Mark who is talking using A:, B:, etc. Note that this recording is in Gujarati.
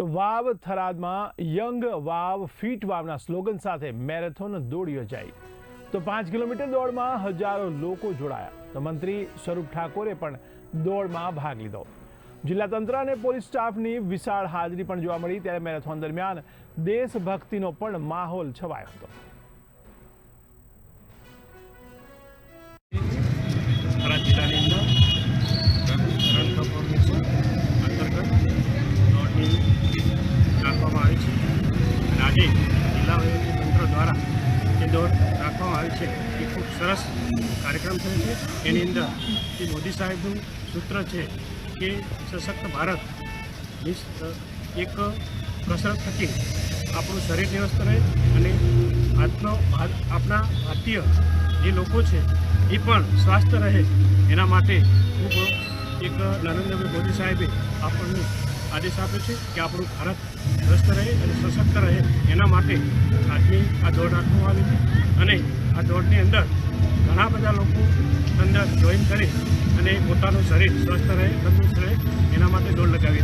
A: તો વાવ થરાદમાં યંગ વાવ ફીટ વાવના સ્લોગન સાથે મેરેથોન દોડ યોજાઈ. તો પાંચ કિલોમીટર દોડમાં હજારો લોકો જોડાયા. તો મંત્રી સ્વરૂપ ઠાકોરે પણ દોડમાં ભાગ લીધો. જિલ્લા તંત્ર અને પોલીસ સ્ટાફની વિશાળ હાજરી પણ જોવા મળી. ત્યારે મેરેથોન દરમિયાન દેશભક્તિનો પણ માહોલ છવાયો હતો.
B: આજે જિલ્લા તંત્ર દ્વારા જે દોડ રાખવામાં આવી છે, એ ખૂબ સરસ કાર્યક્રમ થયો છે. એની અંદર શ્રી મોદી સાહેબનું સૂત્ર છે કે સશક્ત ભારત એક કસરત થકી આપણું શરીર વ્યવસ્થ રહે અને આજનો આપણા ભારતીય જે લોકો છે, એ પણ સ્વાસ્થ્ય રહે. એના માટે ખૂબ એક નરેન્દ્રભાઈ મોદી સાહેબે આપણને આદેશ આપ્યો છે કે આપણું ભારત સ્વસ્થ રહે અને સશક્ત રહે એના માટે આજની આ દોડ રાખવામાં આવી છે. અને આ દોડની અંદર ઘણા બધા લોકો અંદર જોઈન કરી અને પોતાનું શરીર સ્વસ્થ રહે, તંદુરસ્ત રહે એના માટે દોડ લગાવી